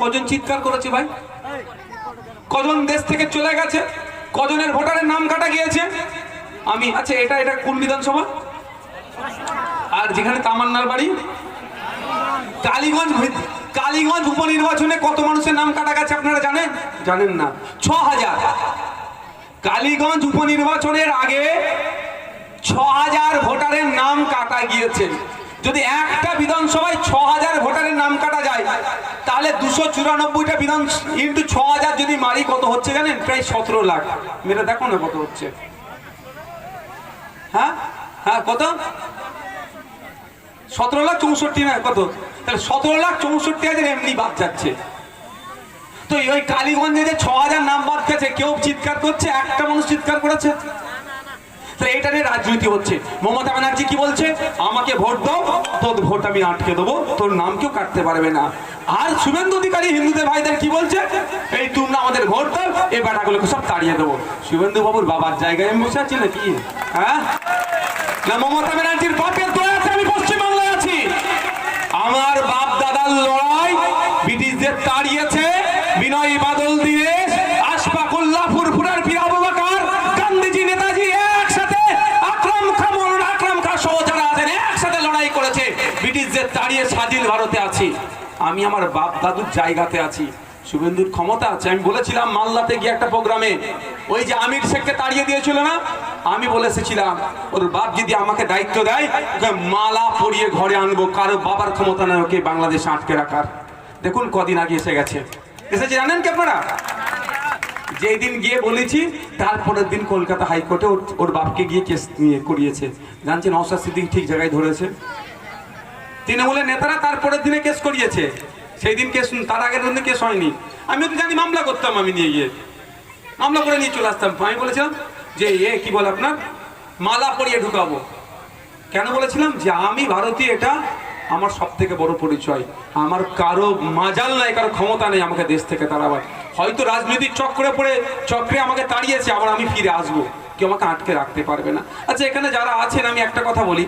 কজন চিৎকার করেছে ভাই? কজন দেশ থেকে চলে গেছে? কজনের ভোটারের নাম কাটা গিয়েছে? আমি আচ্ছা এটা এটা কোন বিধানসভা? আর যেখানে তামান্নার বাড়ি? কালীগঞ্জ কালীগঞ্জ উপনির্বাচনে কত মানুষের নাম কাটা গেছে আপনারা জানেন? জানেন না। ছ হাজার। কালীগঞ্জ উপনির্বাচনের আগে ছ হাজার ভোটারের নাম কাটা গিয়েছে। যদি একটা বিধানসভায় ছ হাজার ভোটারের নাম কাটা যায়, তাহলে দুশো চুরানব্বইটা বিধান ইন্টু ছ হাজার যদি মারি, কত হচ্ছে জানেন? প্রায় সতেরো লাখ। মেরে দেখো না কত হচ্ছে। হ্যাঁ? হ্যাঁ কত? সতেরো লাখ চৌষট্টি না, কত? তাহলে সতেরো লাখ চৌষট্টি হাজার এমনি বাদ যাচ্ছে। তো ওই কালীগঞ্জে যে ছ হাজার নাম বাদ গেছে, কেউ চিৎকার করছে? একটা মানুষ চিৎকার করেছে? তাহলে এটা রাজনীতি হচ্ছে। মমতা ব্যানার্জি কি বলছে? আমাকে ভোট দাও, তোর ভোট আমি আটকে দেবো, তোর নাম কেউ কাটতে পারবে না। আর শুভেন্দু অধিকারী হিন্দুদের ভাইদের কি বলছে? এই তোমরা আমাদের ভোট দাও, এই বেটাগুলোকে সব তাড়িয়ে দেবো। শুভেন্দু বাবুর বাবার জায়গায় আমি বসে আছি নাকি? হ্যাঁ? না, মমতা ব্যানার্জির বাপের দয়াতে আমি পশ্চিমবাংলায় আছি। আমার বাপ দাদার লড়াই ব্রিটিশদের তাড়িয়েছে, বিনয় বাদল দিয়ে তাড়িয়ে স্বাধীন ভারতে আছি। আমি আমার বাপ দাদুর জায়গাতে আছি। শুভেন্দুর ক্ষমতা আছে। আমি বলেছিলাম মাল্লাতে গিয়ে একটা প্রোগ্রামে। ওই যে আমির শেখকে তাড়িয়ে দিয়েছিল না? আমি বলে এসেছিলাম, ওর বাপ যদি আমাকে দায়িত্ব দেয় মালা পরিয়ে ঘরে আনব। কারও বাবার ক্ষমতা নেই ওকে বাংলাদেশে আটকে রাখার। দেখুন কদিন আগে এসে গেছে। এসেছে, জানেন কি আপনারা? যেই দিন গিয়ে বলেছি, তারপরের দিন কলকাতা হাইকোর্টে ওর- বাপকে গিয়ে কেস নিয়ে করিয়েছে। জানছেন সিদ্দিক ঠিক জায়গায় ধরেছে? তৃণমূলের নেতারা তারপরের দিনে কেস করিয়েছে। সেই দিন কেস, তার আগের দিনে কেস হয়নি। আমিও তো জানি মামলা করতাম আমি নিয়ে গিয়ে। মামলা করে নিয়ে চলে আসতাম। আমি বলেছিলাম যে, এ, কি বলে আপনার? মালা পরিয়ে ঢুকাবো। কেন বলেছিলাম? যে, আমি ভারতীয় এটা আমার সব থেকে বড় পরিচয়। আমার কারও মাজাল নাই, কারও ক্ষমতা নেই আমাকে দেশ থেকে তাড়াবার। হয়তো রাজনৈতিক চক্রে পড়ে, চক্রে আমাকে তাড়িয়েছে, আবার আমি ফিরে আসব। কেউ আমাকে আটকে রাখতে পারবে না। আচ্ছা এখানে যারা আছেন, আমি একটা কথা বলি।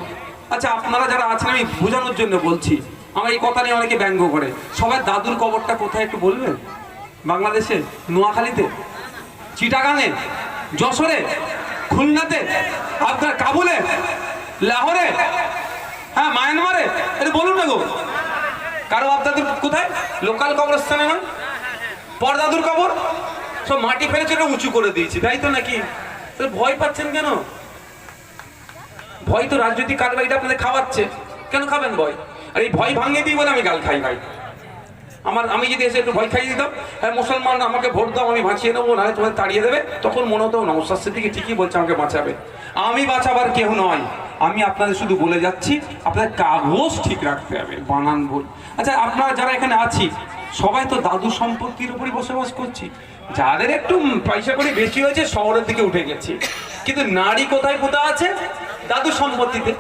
আচ্ছা আপনারা যারা আছেন, আমি বোঝানোর জন্য বলছি। আমার এই কথা নিয়ে অনেকে ব্যঙ্গ করে। সবাই দাদুর কবরটা কোথায় একটু বলবেন? বাংলাদেশে? নোয়াখালীতে? চিটাগাঙে? যশোরে? খুলনাতে? আপনার কাবুলে? লাহোরে? হ্যাঁ মায়ানমারে? এটা বলুন না গো। কারও আপনাদের কোথায়? লোকাল কবরস্থানে নয়? পরদাদুর কবর? সব মাটি ফেলেছে ওটা উঁচু করে দিয়েছি, তাই তো নাকি? ভয় পাচ্ছেন কেন? ভয় তো রাজনৈতিক কারবারিটা আপনাদের খাওয়াচ্ছে। কেন খাবেন ভয়? আর এই ভয় ভাঙিয়ে দিই বলে আমি গাল খাই ভাই। আমার, আমি যদি এসে একটু ভয় খাইয়ে দিতাম হ্যাঁ মুসলমান, আমাকে ভোট দাও, আমি বাঁচিয়ে নেব, নাহলে তোমাদের তাড়িয়ে দেবে, তখন মনে হতো নমস্কার সিদ্দিকি ঠিকই বলছে, আমাকে বাঁচাবে। আমি বাঁচাবার কেউ নয়। আমি আপনাদের শুধু বলে যাচ্ছি, আপনাদের কাগজ ঠিক রাখতে হবে, বানান ভুল। আচ্ছা আপনারা যারা এখানে আছি, সবাই তো দাদু সম্পত্তির উপরই বসবাস করছি। যাদের একটু পয়সা করে বেশি হয়েছে, শহরের দিকে উঠে গেছি। কিন্তু নারী কোথায় কোথায় আছে? দাদু সম্পত্তিতে।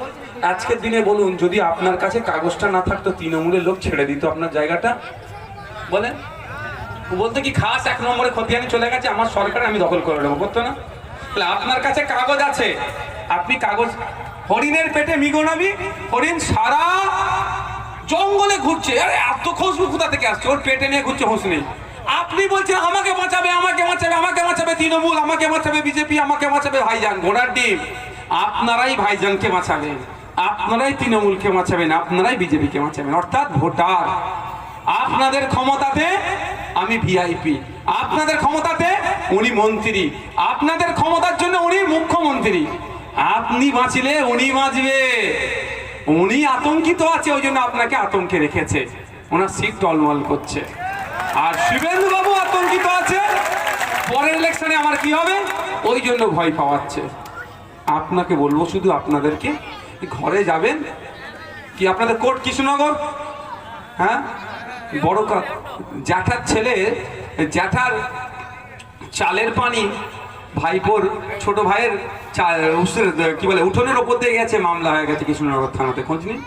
আজকের দিনে বলুন, যদি আপনার কাছে কাগজটা না থাকতো, তৃণমূলের লোক ছেড়ে দিত আপনার জায়গাটা? বলেন। বলতো কি খাস এক নম্বরে খতিয়ানি চলে গেছে, আমার সরকার আমি দখল করে নেব, করতো না? তাহলে আপনার কাছে কাগজ আছে। আপনি কাগজ, হরিণের পেটে মিগোনাবি হরিণ সারা জঙ্গলে ঘুরছে। আরে, এত খুশবু কোথা থেকে আসছে? ওর পেটে নিয়ে ঘুরছে হোস নেই। আপনি বলছেন, আমাকে বাঁচাবে আমাকে বাঁচাবে আমাকে বাঁচাবে তৃণমূল, আমাকে বাঁচাবে বিজেপি, আমাকে বাঁচাবে ভাইজান, ঘোড়ার ডিম। আপনারাই ভাইজানকে বাঁচাবেন, আপনারাই তৃণমূলকে বাঁচাবেন, আপনারাই বিজেপিকে বাঁচাবেন। অর্থাৎ ভোটার, আপনাদের ক্ষমতাতে আমি ভিআইপি আপনাদের ক্ষমতাতে উনি মন্ত্রী, আপনাদের ক্ষমতার জন্য উনি মুখ্যমন্ত্রী। আপনি বাঁচলে উনি বাঁচবে। উনি আতঙ্কিত আছে, ওই জন্য আপনাকে আতঙ্কে রেখেছে। ওনার সিট টলমল করছে। আর শিবেন্দু বাবু আতঙ্কিত আছে, পরের ইলেকশনে আমার কি হবে? ওই জন্য ভয় পাওয়াচ্ছে। আপনাকে বলব শুধু আপনাদেরকে ঘরে যাবেন? কি আপনাদের কোর্ট কৃষ্ণনগর? হ্যাঁ? বড় জ্যাঠার ছেলে, জ্যাঠার চালের পানি ভাইপোর ছোট ভাইয়ের চা- কি বলে, উঠোনের ওপর দিয়ে গেছে, মামলা হয়ে গেছে কৃষ্ণনগর থানাতে, খোঁজ নিন।